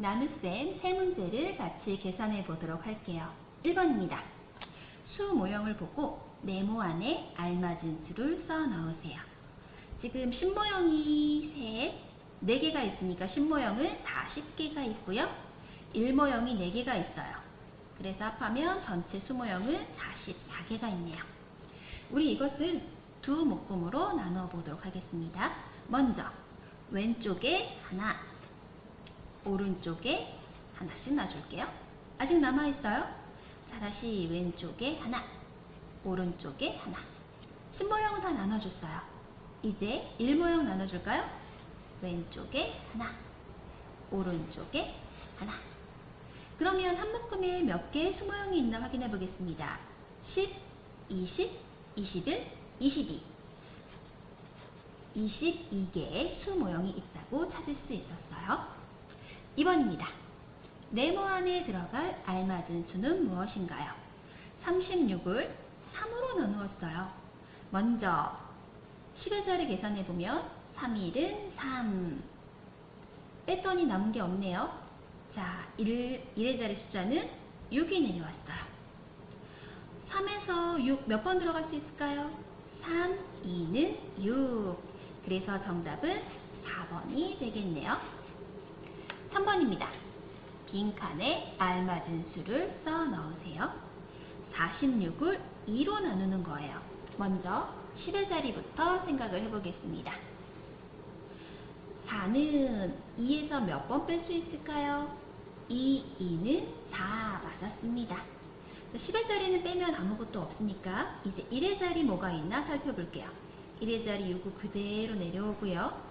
나눗셈 세 문제를 같이 계산해 보도록 할게요. 1번입니다. 수 모형을 보고 네모 안에 알맞은 수를 써 넣으세요. 지금 신모형이 셋, 4개가 있으니까 신모형은 40개가 있고요. 1모형이 4개가 있어요. 그래서 합하면 전체 수모형은 44개가 있네요. 우리 이것을 두 묶음으로 나누어 보도록 하겠습니다. 먼저 왼쪽에 하나, 오른쪽에 하나씩 놔줄게요. 아직 남아있어요? 자, 다시 왼쪽에 하나, 오른쪽에 하나. 신모형은 다 나눠줬어요. 이제 일모형 나눠줄까요? 왼쪽에 하나, 오른쪽에 하나. 그러면 한 묶음에 몇 개의 수모형이 있나 확인해 보겠습니다. 10, 20, 21, 22. 22개의 수모형이 있다고 찾을 수 있었어요. 2번입니다. 네모 안에 들어갈 알맞은 수는 무엇인가요? 36을 3으로 나누었어요. 먼저 10의 자리 계산해 보면 3일은 3. 뺐더니 남은 게 없네요. 자, 1, 1의 자리 숫자는 6이 내려왔어요. 3에서 6 몇 번 들어갈 수 있을까요? 3, 2는 6. 그래서 정답은 4번이 되겠네요. 3번입니다. 빈칸에 알맞은 수를 써 넣으세요. 46을 2로 나누는 거예요. 먼저 10의 자리부터 생각을 해보겠습니다. 4는 2에서 몇 번 뺄 수 있을까요? 2, 2는 4 맞았습니다. 10의 자리는 빼면 아무것도 없으니까 이제 1의 자리 뭐가 있나 살펴볼게요. 1의 자리 6은 그대로 내려오고요.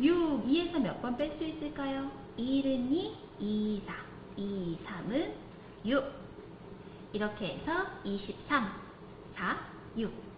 6, 2에서 몇 번 뺄 수 있을까요? 1은 2, 2, 4, 2, 3은 6. 이렇게 해서 23, 4, 6.